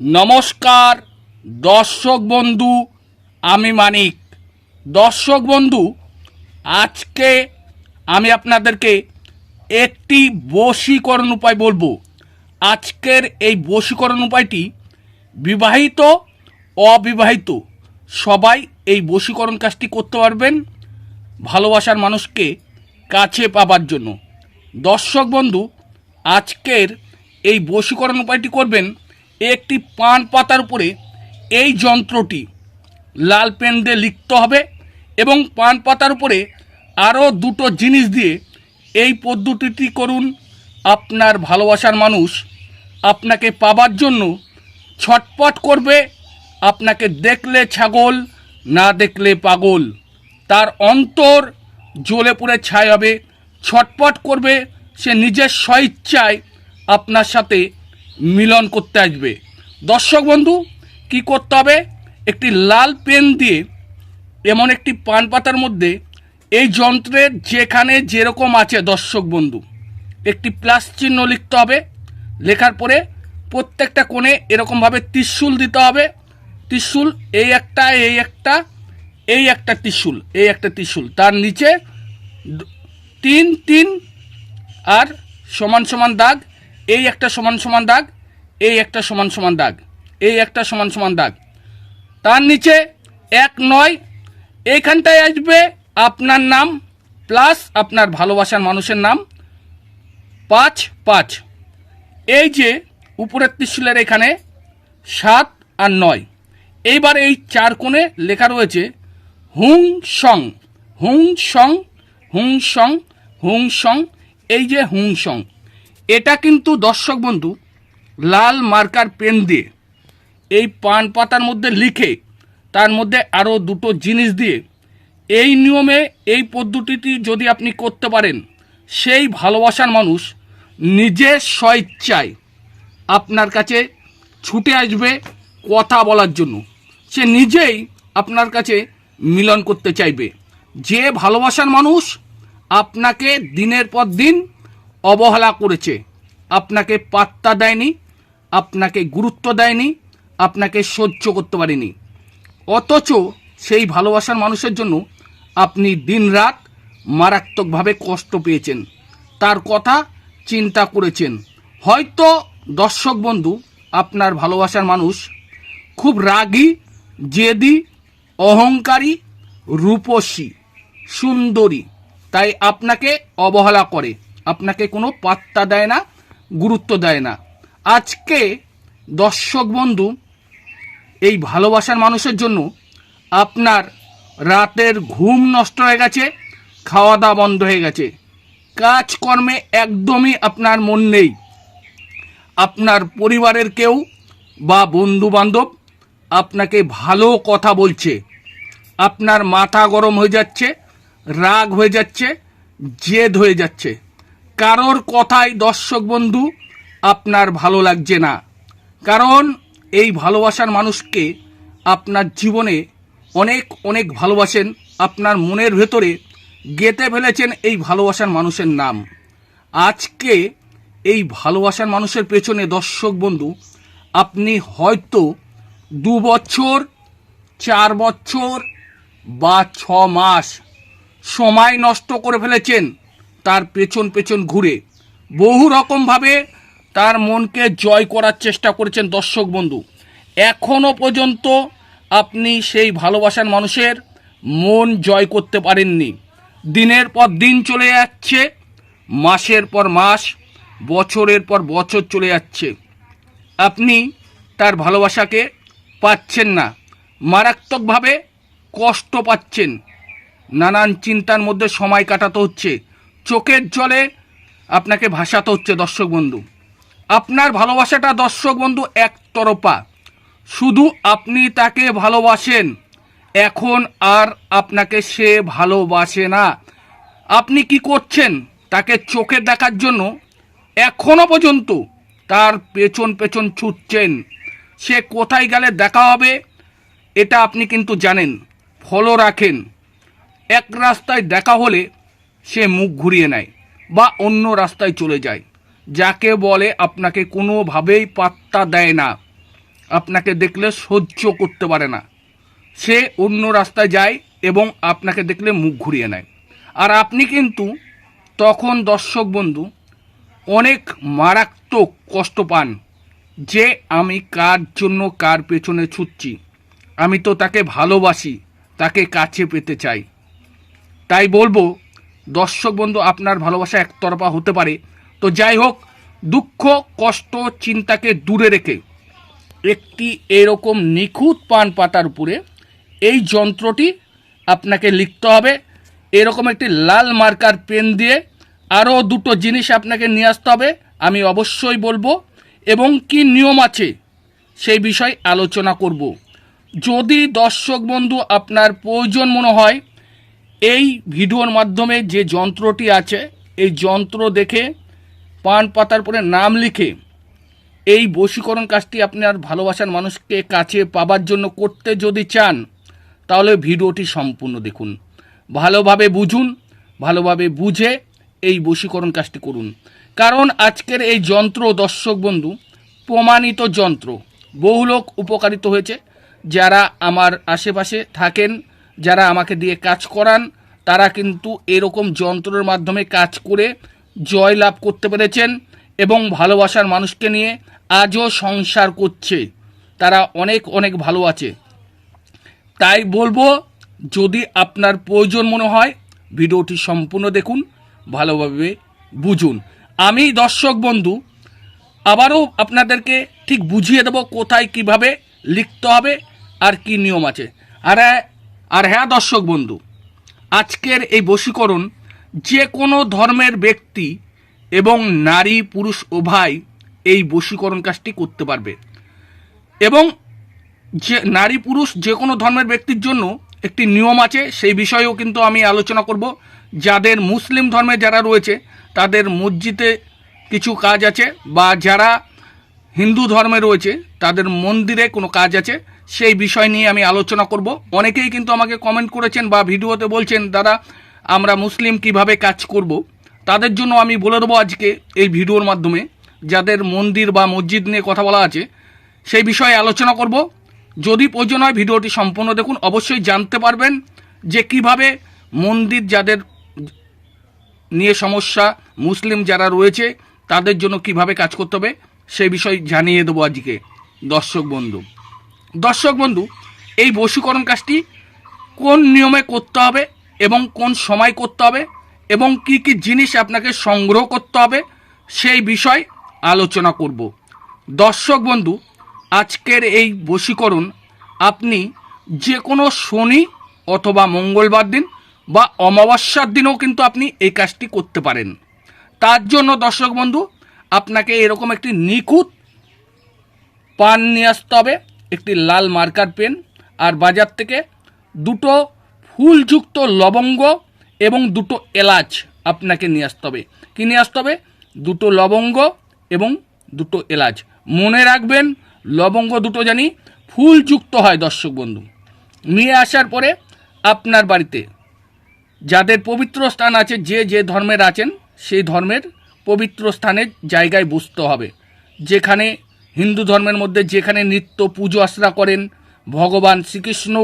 নমস্কার, দর্শক বন্ধু আমি মানিক। দর্শক বন্ধু, আজকে আমি আপনাদেরকে একটি বশীকরণ উপায় বলব। আজকের এই বশীকরণ উপায়টি বিবাহিত, অবিবাহিত, সবাই এই বশীকরণ কাজটি করতে পারবেন ভালোবাসার মানুষকে কাছে পাবার জন্য। দর্শক বন্ধু, আজকের এই বশীকরণ উপায়টি করবেন একটি পান পাতার উপরে এই যন্ত্রটি লাল পেন দিয়ে লিখতে হবে এবং পান পাতার উপরে আরও দুটো জিনিস দিয়ে এই পদ্ধতিটি করুন। আপনার ভালোবাসার মানুষ আপনাকে পাবার জন্য ছটপট করবে। আপনাকে দেখলে ছাগল, না দেখলে পাগল। তার অন্তর জ্বলে পুড়ে ছাই হবে। ছটপট করবে। সে নিজের স্বইচ্ছায় আপনার সাথে মিলন করতে আসবে। দর্শক বন্ধু, কি করতে হবে? একটি লাল পেন দিয়ে এমন একটি পান পাতার মধ্যে এই যন্ত্রের যেখানে যেরকম আছে দর্শক বন্ধু, একটি প্লাস চিহ্ন লিখতে হবে। লেখার পরে প্রত্যেকটা কোণে এরকমভাবে ত্রিশূল দিতে হবে। ত্রিশূল, এই একটা এই একটা এই একটা ত্রিশূল, এই একটা ত্রিশূল। তার নিচে তিন তিন, আর সমান সমান দাগ এই একটা সমান সমান দাগ, এই একটা সমান সমান দাগ, এই একটা সমান সমান দাগ। তার নিচে এক নয়, এইখানটায় আসবে আপনার নাম প্লাস আপনার ভালোবাসার মানুষের নাম পাঁচ পাঁচ। এই যে উপরের ত্রিশূলের এখানে সাত আর নয়। এইবার এই চার কোণে লেখা রয়েছে হুং সং হুং সং হুং সং হুং সং, এই যে হুং সং। এটা কিন্তু দর্শক বন্ধু, লাল মার্কার পেন দিয়ে, এই পান পাতার মধ্যে লিখে, তার মধ্যে আরও দুটো জিনিস দিয়ে, এই নিয়মে এই পদ্ধতিটি যদি আপনি করতে পারেন, সেই ভালোবাসার মানুষ নিজের স্বইচ্ছায় আপনার কাছে ছুটে আসবে কথা বলার জন্য। সে নিজেই আপনার কাছে মিলন করতে চাইবে। যে ভালোবাসার মানুষ আপনাকে দিনের পর দিন অবহেলা করেছে আপনাকে পাত্তা দেয়নি, আপনাকে গুরুত্ব দেয়নি, আপনাকে সহ্য করতে পারেনি। অথচ সেই ভালোবাসার মানুষের জন্য আপনি দিনরাত মারাত্মকভাবে কষ্ট পেয়েছেন। তার কথা চিন্তা করেছেন। হয়তো দর্শক বন্ধু, আপনার ভালোবাসার মানুষ খুব রাগী, জেদি, অহংকারী, রূপসী, সুন্দরী। তাই আপনাকে অবহেলা করে। আপনাকে কোনো পাত্তা দেয় না গুরুত্ব দেয় না। আজকে দর্শক বন্ধু, এই ভালোবাসার মানুষের জন্য আপনার রাতের ঘুম নষ্ট হয়ে গেছে খাওয়া দাওয়া বন্ধ হয়ে গেছে। কাজকর্মে একদমই আপনার মন নেই। আপনার পরিবারের কেউ বা বন্ধু বান্ধব আপনাকে ভালো কথা বলছে। আপনার মাথা গরম হয়ে যাচ্ছে, রাগ হয়ে যাচ্ছে, জেদ হয়ে যাচ্ছে। কারোর কথাই দর্শক বন্ধু আপনার ভালো লাগছে না। কারণ এই ভালোবাসার মানুষকে আপনার জীবনে অনেক অনেক ভালোবাসেন, আপনার মনের ভেতরে গেঁথে ফেলেছেন এই ভালোবাসার মানুষের নাম। আজকে এই ভালোবাসার মানুষের পেছনে দর্শক বন্ধু, আপনি হয়তো দু বছর, চার বছর বা ছ মাস সময় নষ্ট করে ফেলেছেন। তার পেছন পেছন ঘুরে। বহু রকমভাবে তার মনকে জয় করার চেষ্টা করেছেন দর্শক বন্ধু। এখনও পর্যন্ত আপনি সেই ভালোবাসার মানুষের মন জয় করতে পারেননি। দিনের পর দিন চলে যাচ্ছে, মাসের পর মাস, বছরের পর বছর চলে যাচ্ছে। আপনি তার ভালোবাসাকে পাচ্ছেন না। মারাত্মকভাবে কষ্ট পাচ্ছেন। নানান চিন্তার মধ্যে সময় কাটাতে হচ্ছে। চোখের জলে আপনাকে ভাসাতে হচ্ছে দর্শক বন্ধু। আপনার ভালোবাসাটা দর্শক বন্ধু একতরফা। শুধু আপনি তাকে ভালোবাসেন, এখন আর আপনাকে সে ভালোবাসে না। আপনি কি করছেন তাকে চোখে দেখার জন্য? এখনও পর্যন্ত তার পেছন পেছন ছুটছেন। সে কোথায় গেলে দেখা হবে, এটা আপনি কিন্তু জানেন। ফলো রাখেন। এক রাস্তায় দেখা হলে সে মুখ ঘুরিয়ে নেয় বা অন্য রাস্তায় চলে যায়। যাকে বলে আপনাকে কোনোভাবেই পাত্তা দেয় না। আপনাকে দেখলে সহ্য করতে পারে না। সে অন্য রাস্তায় যায় এবং আপনাকে দেখলে মুখ ঘুরিয়ে নেয়। আর আপনি কিন্তু তখন দর্শক বন্ধু অনেক মারাত্মক কষ্ট পান যে আমি কার জন্য কার পেছনে ছুটছি। আমি তো তাকে ভালোবাসি, তাকে কাছে পেতে চাই। তাই বলব দর্শক বন্ধু, আপনার ভালোবাসা একতরফা হতে পারে। তো যাই হোক, দুঃখ, কষ্ট, চিন্তাকে দূরে রেখে একটি এরকম নিখুঁত পান পাতার উপরে এই যন্ত্রটি আপনাকে লিখতে হবে। এরকম একটি লাল মার্কার পেন দিয়ে আরও দুটো জিনিস আপনাকে নিয়ে আসতে হবে, আমি অবশ্যই বলব। এবং কি নিয়ম আছে সেই বিষয় আলোচনা করব। যদি দর্শক বন্ধু, আপনার প্রয়োজন মনে হয় এই ভিডিওর মাধ্যমে যে যন্ত্রটি আছে, এই যন্ত্র দেখে পান পাতার পরে নাম লিখে এই বশীকরণ কাজটি আপনার ভালোবাসার মানুষকে কাছে পাবার জন্য করতে যদি চান, তাহলে ভিডিওটি সম্পূর্ণ দেখুন। ভালোভাবে বুঝুন, ভালোভাবে বুঝে এই বশীকরণ কাজটি করুন। কারণ আজকের এই যন্ত্র, দর্শক বন্ধু, প্রমাণিত যন্ত্র, বহু লোক উপকারিত হয়েছে। যারা আমার আশেপাশে থাকেন যারা আমাকে দিয়ে কাজ করান, তারা কিন্তু এরকম যন্ত্রের মাধ্যমে কাজ করে জয় লাভ করতে পেরেছেন এবং ভালোবাসার মানুষকে নিয়ে আজও সংসার করছে। তারা অনেক অনেক ভালো আছে। তাই বলব, যদি আপনার প্রয়োজন মনে হয়, ভিডিওটি সম্পূর্ণ দেখুন, ভালোভাবে বুঝুন। আমি দর্শক বন্ধু, আবারও আপনাদেরকে ঠিক বুঝিয়ে দেব কোথায় কীভাবে লিখতে হবে আর কি নিয়ম আছে। আর আর হ্যাঁ দর্শক বন্ধু, আজকের এই বশীকরণ যে কোনো ধর্মের ব্যক্তি এবং নারী, পুরুষ, উভয় এই বশীকরণ কাজটি করতে পারবে। এবং যে নারী, পুরুষ যে কোনো ধর্মের ব্যক্তির জন্য একটি নিয়ম আছে, সেই বিষয়েও কিন্তু আমি আলোচনা করব। যাদের মুসলিম ধর্মে যারা রয়েছে, তাদের মসজিদে কিছু কাজ আছে, বা যারা হিন্দু ধর্মে রয়েছে, তাদের মন্দিরে কোনো কাজ আছে। সেই বিষয় নিয়ে আমি আলোচনা করব। অনেকেই কিন্তু আমাকে কমেন্ট করেছেন বা ভিডিওতে বলছেন, দাদা, আমরা মুসলিম কীভাবে কাজ করব? তাদের জন্য আমি বলে দেবো আজকে এই ভিডিওর মাধ্যমে, যাদের মন্দির বা মসজিদ নিয়ে কথা বলা আছে, সেই বিষয়ে আলোচনা করব। যদি প্রয়োজন হয় ভিডিওটি সম্পূর্ণ দেখুন। অবশ্যই জানতে পারবেন যে কীভাবে মন্দির যাদের নিয়ে সমস্যা, মুসলিম যারা রয়েছে, তাদের জন্য কীভাবে কাজ করতে হবে, সেই বিষয় জানিয়ে দেবো আজকে। দর্শক বন্ধু দর্শক বন্ধু, এই বশীকরণ কাজটি কোন নিয়মে করতে হবে এবং কোন সময় করতে হবে এবং কি কি জিনিস আপনাকে সংগ্রহ করতে হবে সেই বিষয় আলোচনা করব। দর্শক বন্ধু, আজকের এই বশীকরণ আপনি যে কোনো শনি অথবা মঙ্গলবার দিন বা অমাবস্যার দিনেও কিন্তু আপনি এই কাজটি করতে পারেন। তার জন্য দর্শক বন্ধু, আপনাকে এরকম একটি নিখুঁত পান নিয়ে আসতে হবে। একটি লাল মার্কার পেন আর বাজার থেকে দুটো ফুলযুক্ত লবঙ্গ এবং দুটো এলাচ আপনাকে নিয়ে আসতে হবে। কী নিয়ে আসতে হবে? দুটো লবঙ্গ এবং দুটো এলাচ। মনে রাখবেন, লবঙ্গ দুটো জানি ফুলযুক্ত হয়, দর্শক বন্ধু। নিয়ে আসার পরে আপনার বাড়িতে যাদের পবিত্র স্থান আছে, যে যে ধর্মের আছেন, সেই ধর্মের পবিত্র স্থানের জায়গায় বসতে হবে। যেখানে হিন্দু ধর্মের মধ্যে যেখানে নিত্য পুজো আশ্রা করেন, ভগবান শ্রীকৃষ্ণ,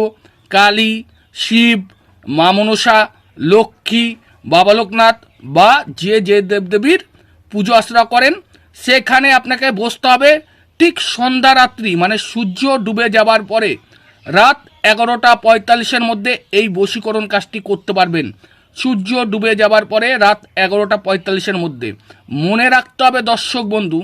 কালী, শিব, মা মনসা, লক্ষ্মী, বাবা লোকনাথ বা যে যে দেবদেবীর পুজো আশ্রা করেন, সেখানে আপনাকে বসতে হবে ঠিক সন্ধ্যা রাত্রি মানে সূর্য ডুবে যাবার পরে রাত এগারোটা পঁয়তাল্লিশের মধ্যে এই বশীকরণ কাজটি করতে পারবেন। সূর্য ডুবে যাবার পরে রাত এগারোটা পঁয়তাল্লিশের মধ্যে। মনে রাখতে হবে দর্শক বন্ধু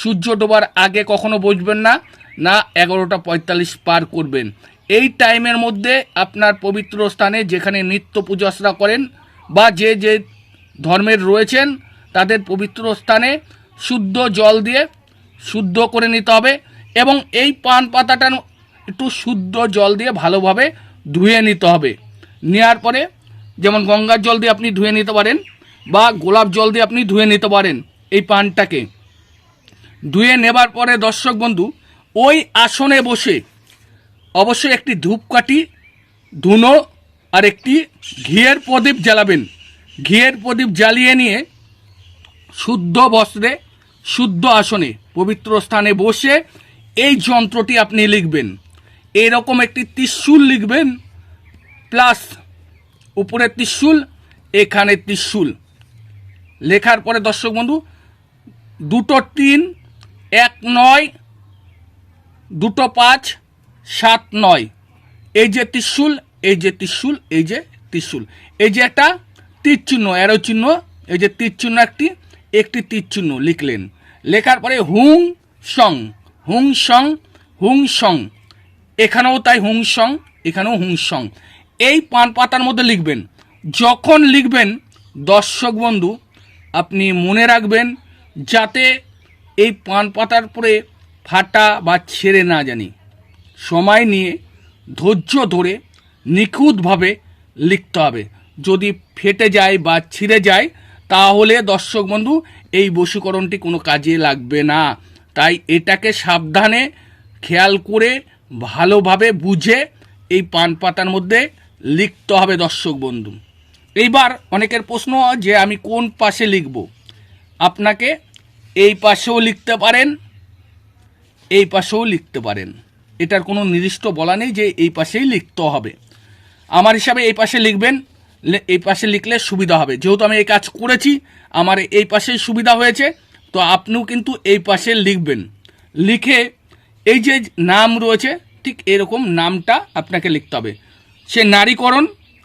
সূর্য ডোবার আগে কখনো বসবেন না না এগারোটা পঁয়তাল্লিশ পার করবেন। এই টাইমের মধ্যে আপনার পবিত্র স্থানে যেখানে নিত্য পূজা আশ্রা করেন বা যে যে ধর্মের রয়েছেন, তাদের পবিত্র স্থানে শুদ্ধ জল দিয়ে শুদ্ধ করে নিতে হবে এবং এই পান পাতাটা একটু শুদ্ধ জল দিয়ে ভালোভাবে ধুয়ে নিতে হবে। নেওয়ার পরে যেমন গঙ্গার জল দিয়ে আপনি ধুয়ে নিতে পারেন বা গোলাপ জল দিয়ে আপনি ধুয়ে নিতে পারেন এই পানটাকে। ধুয়ে নেবার পরে, দর্শক বন্ধু, ওই আসনে বসে অবশ্যই একটি ধূপকাঠি, ধুনো আর একটি ঘিয়ের প্রদীপ জ্বালাবেন। ঘিয়ের প্রদীপ জ্বালিয়ে নিয়ে শুদ্ধ বস্ত্রে, শুদ্ধ আসনে, পবিত্র স্থানে বসে এই যন্ত্রটি আপনি লিখবেন। এরকম একটি ত্রিশূল লিখবেন, প্লাস উপরে ত্রিশূল, এখানে ত্রিশূল। লেখার পরে, দর্শক বন্ধু, দুটো তিন এক নয়, দুটো পাঁচ, সাত নয়। এই যে ত্রিশূল, এই যে ত্রিশূল, এই যে ত্রিশূল। এই যে একটা তীর চিহ্ন অ্যারো চিহ্ন, এই যে তীর একটি একটি তীর লিখলেন। লেখার পরে হুং সং হুং সং হুং সং। এখানেও তাই হুং সং, এখানেও হুং সং। এই পান পাতার মধ্যে লিখবেন। যখন লিখবেন, দর্শক বন্ধু, আপনি মনে রাখবেন, যাতে এই পান পাতার পরে ফাটা বা ছেড়ে না জানি। সময় নিয়ে ধৈর্য ধরে নিখুঁতভাবে লিখতে হবে। যদি ফেটে যায় বা ছিঁড়ে যায়, তাহলে দর্শক বন্ধু, এই বশীকরণটি কোনো কাজে লাগবে না। তাই এটাকে সাবধানে খেয়াল করে, ভালোভাবে বুঝে এই পান পাতার মধ্যে লিখতে হবে দর্শক বন্ধু। এইবার অনেকের প্রশ্ন যে আমি কোন পাশে লিখব? আপনাকে এই পাশেও লিখতে পারেন, এই পাশেও লিখতে পারেন। এটার কোনো নির্দিষ্ট বলা নেই যে এই পাশেই লিখতে হবে। আমার হিসাবে এই পাশে লিখবেন এই পাশে লিখলে সুবিধা হবে। যেহেতু আমি এই কাজ করেছি, আমার এই পাশেই সুবিধা হয়েছে, তো আপনিও কিন্তু এই পাশে লিখবেন। লিখে এই যে নাম রয়েছে, ঠিক এরকম নামটা আপনাকে লিখতে হবে। সে নারীকরণ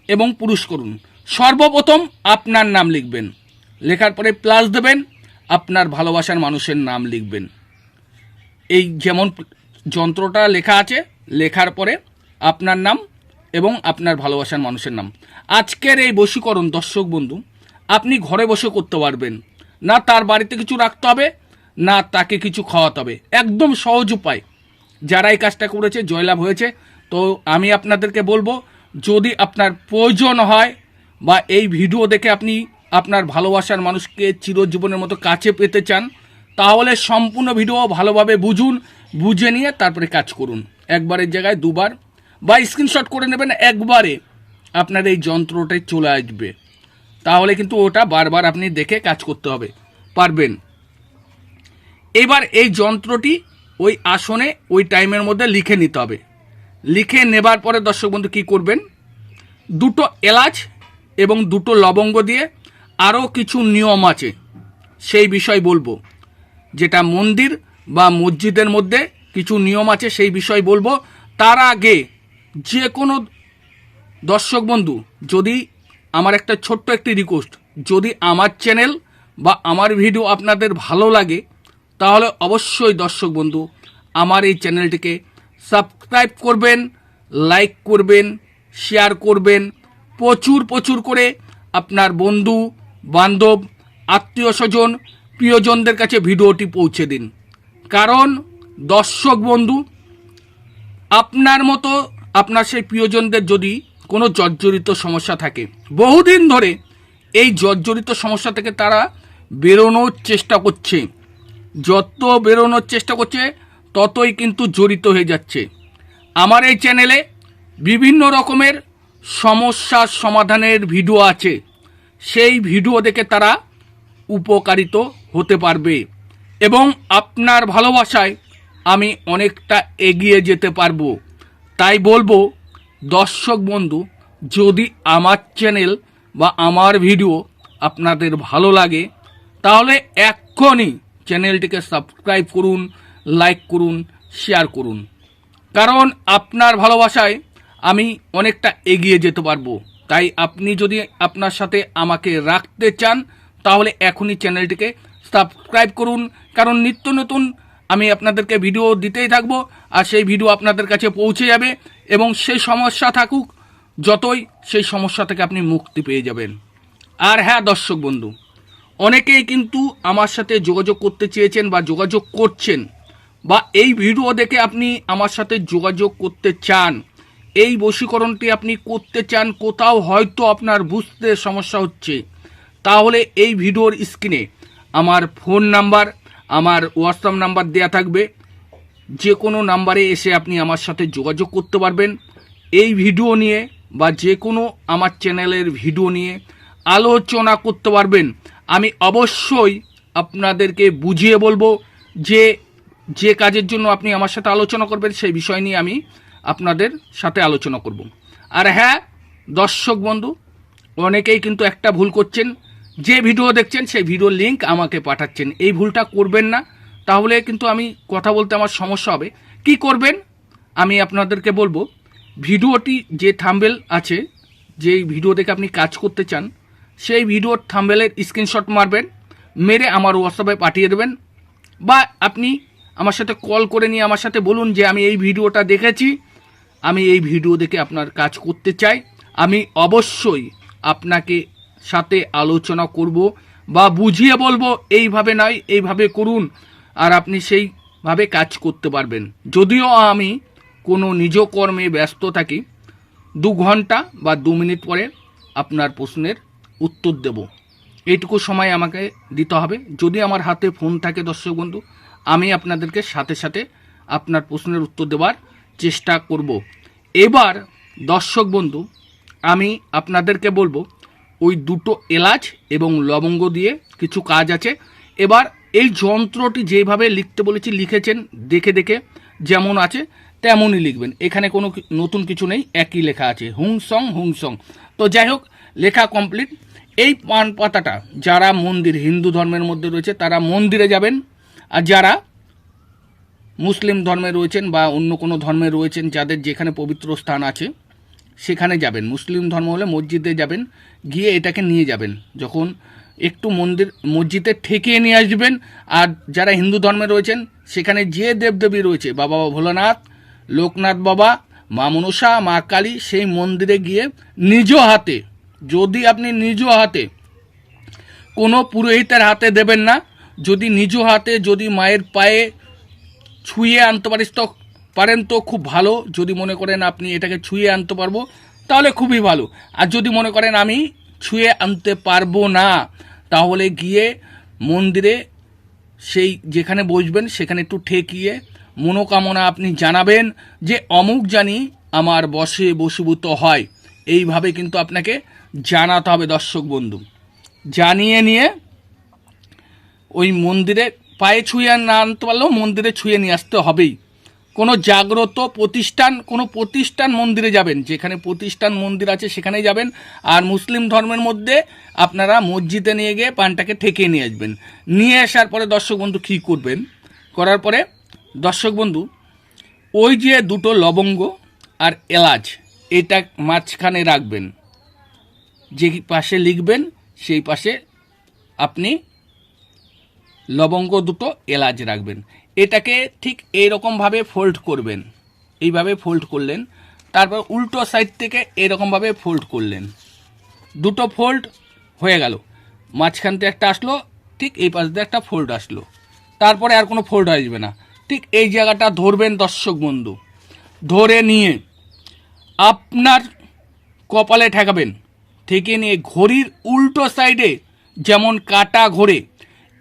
এবং পুরুষকরণ। সর্বপ্রথম আপনার নাম লিখবেন। লেখার পরে প্লাস দেবেন আপনার ভালোবাসার মানুষের নাম লিখবেন। এই যেমন যন্ত্রটা লেখা আছে, লেখার পরে আপনার নাম এবং আপনার ভালোবাসার মানুষের নাম। আজকের এই বশীকরণ, দর্শক বন্ধু, আপনি ঘরে বসে করতে পারবেন। না তার বাড়িতে কিছু রাখতে হবে, না তাকে কিছু খাওয়াতে হবে। একদম সহজ উপায়। যারা এই কাজটা করেছে, জয়লাভ হয়েছে, তো আমি আপনাদেরকে বলব, যদি আপনার প্রয়োজন হয় বা এই ভিডিও দেখে আপনি আপনার ভালোবাসার মানুষকে চিরজীবনের মতো কাছে পেতে চান, তাহলে সম্পূর্ণ ভিডিও ভালোভাবে বুঝুন, বুঝে নিয়ে তারপরে কাজ করুন। একবারের জায়গায় দুবার বা স্ক্রিনশট করে নেবেন একবারে। আপনার এই যন্ত্রটাই চলে আসবে। তাহলে কিন্তু ওটা বারবার আপনি দেখে কাজ করতে হবে। পারবেন। এবার এই যন্ত্রটি ওই আসনে ওই টাইমের মধ্যে লিখে নিতে হবে। লিখে নেবার পরে দর্শক বন্ধু কী করবেন? দুটো এলাচ এবং দুটো লবঙ্গ দিয়ে আরও কিছু নিয়ম আছে। সেই বিষয় বলব। যেটা মন্দির বা মসজিদের মধ্যে কিছু নিয়ম আছে, সেই বিষয় বলব। তার আগে যে কোনো দর্শক বন্ধু, যদি আমার একটা ছোট্ট একটি রিকোয়েস্ট যদি আমার চ্যানেল বা আমার ভিডিও আপনাদের ভালো লাগে, তাহলে অবশ্যই দর্শক বন্ধু, আমার এই চ্যানেলটিকে সাবস্ক্রাইব করবেন লাইক করবেন শেয়ার করবেন। প্রচুর প্রচুর করে আপনার বন্ধু বান্ধব, আত্মীয় স্বজন, প্রিয়জনদের কাছে ভিডিওটি পৌঁছে দিন। কারণ, দর্শক বন্ধু, আপনার মতো আপনার সেই প্রিয়জনদের যদি কোনো জর্জরিত সমস্যা থাকে, বহুদিন ধরে এই জর্জরিত সমস্যা থেকে তারা বেরোনোর চেষ্টা করছে। যত বেরোনোর চেষ্টা করছে, ততই কিন্তু জড়িত হয়ে যাচ্ছে। আমার এই চ্যানেলে বিভিন্ন রকমের সমস্যার সমাধানের ভিডিও আছে। সেই ভিডিও দেখে তারা উপকারিত হতে পারবে। এবং আপনার ভালোবাসায় আমি অনেকটা এগিয়ে যেতে পারব। তাই বলব, দর্শক বন্ধু, যদি আমার চ্যানেল বা আমার ভিডিও আপনাদের ভালো লাগে, তাহলে এক্ষুনি চ্যানেলটিকে সাবস্ক্রাইব করুন, লাইক করুন, শেয়ার করুন। কারণ আপনার ভালোবাসায় আমি অনেকটা এগিয়ে যেতে পারব। তাই আপনি যদি আপনার সাথে আমাকে রাখতে চান, তাহলে এখনই চ্যানেলটিকে সাবস্ক্রাইব করুন। কারণ নিত্য নতুন আমি আপনাদেরকে ভিডিও দিতেই থাকব, আর সেই ভিডিও আপনাদের কাছে পৌঁছে যাবে এবং সেই সমস্যা থাকুক, যতই সেই সমস্যা থেকে আপনি মুক্তি পেয়ে যাবেন। আর হ্যাঁ দর্শক বন্ধু, অনেকেই কিন্তু আমার সাথে যোগাযোগ করতে চেয়েছেন বা যোগাযোগ করছেন, বা এই ভিডিও দেখে আপনি আমার সাথে যোগাযোগ করতে চান। এই বশীকরণটি আপনি করতে চান, কোথাও হয়তো আপনার বুঝতে সমস্যা হচ্ছে। তাহলে এই ভিডিওর স্ক্রিনে আমার ফোন নাম্বার, আমার হোয়াটসঅ্যাপ নাম্বার দেয়া থাকবে। যে কোনো নাম্বারে এসে আপনি আমার সাথে যোগাযোগ করতে পারবেন। এই ভিডিও নিয়ে বা যে কোনো আমার চ্যানেলের ভিডিও নিয়ে আলোচনা করতে পারবেন। আমি অবশ্যই আপনাদেরকে বুঝিয়ে বলব যে যে কাজের জন্য আপনি আমার সাথে আলোচনা করবেন, সেই বিষয় নিয়ে আমি আপনাদের সাথে আলোচনা করব। আর হ্যাঁ দর্শক বন্ধু, অনেকেই কিন্তু একটা ভুল করছেন। যে ভিডিও দেখছেন, সেই ভিডিওর লিঙ্ক আমাকে পাঠাচ্ছেন। এই ভুলটা করবেন না। তাহলে কিন্তু আমি কথা বলতে আমার সমস্যা হবে। কি করবেন? আমি আপনাদেরকে বলব, ভিডিওটি যে থাম্বেল আছে, যেই ভিডিও দেখে আপনি কাজ করতে চান, সেই ভিডিওর থাম্বেলের স্ক্রিনশট মারবেন, মেরে আমার হোয়াটসঅ্যাপে পাঠিয়ে দেবেন, বা আপনি আমার সাথে কল করে নিয়ে আমার সাথে বলুন যে আমি এই ভিডিওটা দেখেছি। আমি এই ভিডিও দেখে আপনার কাজ করতে চাই। আমি অবশ্যই আপনাকে সাথে আলোচনা করব বা বুঝিয়ে বলব, এইভাবে নয়, এইভাবে করুন আর আপনি সেইভাবে কাজ করতে পারবেন। যদিও আমি কোনো নিজ কর্মে ব্যস্ত থাকি, দু ঘণ্টা বা দু মিনিট পরে আপনার প্রশ্নের উত্তর দেব। এইটুকু সময় আমাকে দিতে হবে। যদি আমার হাতে ফোন থাকে দর্শক বন্ধু, আমি আপনাদেরকে সাথে সাথে আপনার প্রশ্নের উত্তর দেওয়ার চেষ্টা করব। এবার, দর্শক বন্ধু, আমি আপনাদেরকে বলব, ওই দুটো এলাচ এবং লবঙ্গ দিয়ে কিছু কাজ আছে। এবার, এই যন্ত্রটি যেভাবে লিখতে বলেছি, লিখেছেন দেখে দেখে যেমন আছে, তেমনই লিখবেন। এখানে কোনো নতুন কিছু নেই, একই লেখা আছে হুংসং হুংসং তো যাই হোক, লেখা কমপ্লিট। এই পান পাতাটা যারা মন্দির, হিন্দু ধর্মের মধ্যে রয়েছে, তারা মন্দিরে যাবেন। আর যারা মুসলিম ধর্মে রয়েছেন বা অন্য কোনো ধর্মে রয়েছেন যাদের যেখানে পবিত্র স্থান আছে, সেখানে যাবেন। মুসলিম ধর্ম হলে মসজিদে যাবেন, গিয়ে এটাকে নিয়ে যাবেন। যখন একটু মন্দির, মসজিদে ঠেকিয়ে নিয়ে আসবেন, আর যারা হিন্দু ধর্মে রয়েছেন, সেখানে যে দেবদেবী রয়েছে, বাবা ভোলানাথ, লোকনাথ বাবা, মা মনসা, মা কালী, সেই মন্দিরে গিয়ে নিজ হাতে, যদি আপনি নিজ হাতে কোনো পুরোহিতের হাতে দেবেন না, যদি নিজ হাতে, যদি মায়ের পায়ে ছুঁয়ে আনতে পারিস তো, পারেন তো, খুব ভালো। যদি মনে করেন আপনি এটাকে ছুঁয়ে আনতে পারব, তাহলে খুবই ভালো। আর যদি মনে করেন আমি ছুঁয়ে আনতে পারব না, তাহলে গিয়ে মন্দিরে সেই যেখানে বসবেন, সেখানে একটু ঠেকিয়ে মনোকামনা আপনি জানাবেন যে অমুক জানি আমার বসে বসীভূত হয়। এইভাবে কিন্তু আপনাকে জানাতে হবে দর্শক বন্ধু। জানিয়ে নিয়ে ওই মন্দিরে পায়ে ছুঁয়ে না আনতে পারলেও মন্দিরে ছুঁয়ে নিয়ে আসতে হবেই। কোনো জাগ্রত প্রতিষ্ঠান, কোনো প্রতিষ্ঠান মন্দিরে যাবেন। যেখানে প্রতিষ্ঠান মন্দির আছে সেখানে যাবেন। আর মুসলিম ধর্মের মধ্যে আপনারা মসজিদে নিয়ে গিয়ে পানটাকে ঠেকিয়ে নিয়ে আসবেন। নিয়ে আসার পরে দর্শক বন্ধু কী করবেন? করার পরে দর্শক বন্ধু, ওই যে দুটো লবঙ্গ আর এলাচ, এটা মাঝখানে রাখবেন। যে পাশে লিখবেন, সেই পাশে আপনি লবঙ্গ দুটো এলাচ রাখবেন। এটাকে ঠিক এইরকমভাবে ফোল্ড করবেন। এইভাবে ফোল্ড করলেন। তারপর উল্টো সাইড থেকে এরকমভাবে ফোল্ড করলেন। দুটো ফোল্ড হয়ে গেল। মাঝখান থেকে একটা আসলো, ঠিক এই পাশ দিয়ে একটা ফোল্ড আসলো। তারপরে আর কোনো ফোল্ড আসবে না। ঠিক এই জায়গাটা ধরবেন দর্শক বন্ধু। ধরে নিয়ে আপনার কপালে ঠেকাবেন। থেকে নিয়ে ঘড়ির উল্টো সাইডে যেমন কাটা ঘোরে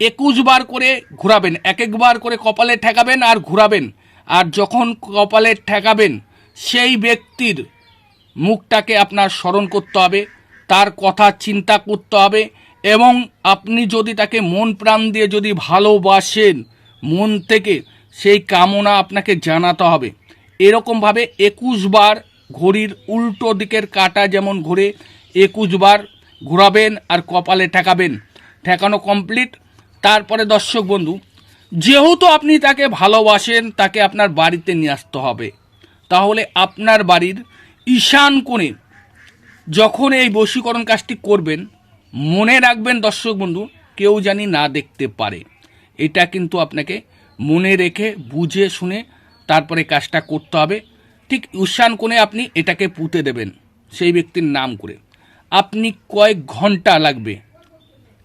একুশ বার করে ঘোরাবেন, এক একবার করে কপালে ঠেকাবেন আর ঘোরাবেন। আর যখন কপালে ঠেকাবেন, সেই ব্যক্তির মুখটাকে আপনার স্মরণ করতে হবে, তার কথা চিন্তা করতে হবে এবং আপনি যদি তাকে মন প্রাণ দিয়ে যদি ভালোবাসেন, মন থেকে সেই কামনা আপনাকে জানাতে হবে। এরকমভাবে একুশ বার ঘড়ির উল্টো দিকের কাটা যেমন ঘুরে একুশ বার ঘোরাবেন আর কপালে ঠেকাবেন। ঠেকানো কমপ্লিট তারপরে দর্শক বন্ধু, যেহেতু আপনি তাকে ভালোবাসেন, তাকে আপনার বাড়িতে নিয়ে আসতে হবে। তাহলে আপনার বাড়ির ঈশান কোণে যখন এই বশীকরণ কাজটি করবেন, মনে রাখবেন দর্শক বন্ধু, কেউ জানি না দেখতে পারে। এটা কিন্তু আপনাকে মনে রেখে, বুঝে শুনে তারপরে কাজটা করতে হবে। ঠিক ঈশান কোণে আপনি এটাকে পুঁতে দেবেন, সেই ব্যক্তির নাম করে। আপনি কয়েক ঘণ্টা লাগবে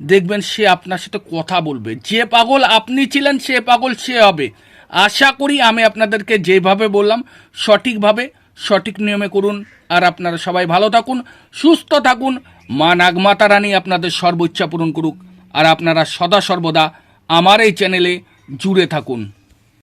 দেখবেন সে আপনার সাথে কথা বলবে। যে পাগল আপনি ছিলেন, সে পাগল সে হবে। আশা করি আমি আপনাদেরকে যেভাবে বললাম, সঠিকভাবে, সঠিক নিয়মে করুন। আর আপনারা সবাই ভালো থাকুন, সুস্থ থাকুন। মা নাগমাতা রানী আপনাদের সর্বোচ্চা পূরণ করুক। আর আপনারা সদা সর্বদা আমার এই চ্যানেলে জুড়ে থাকুন।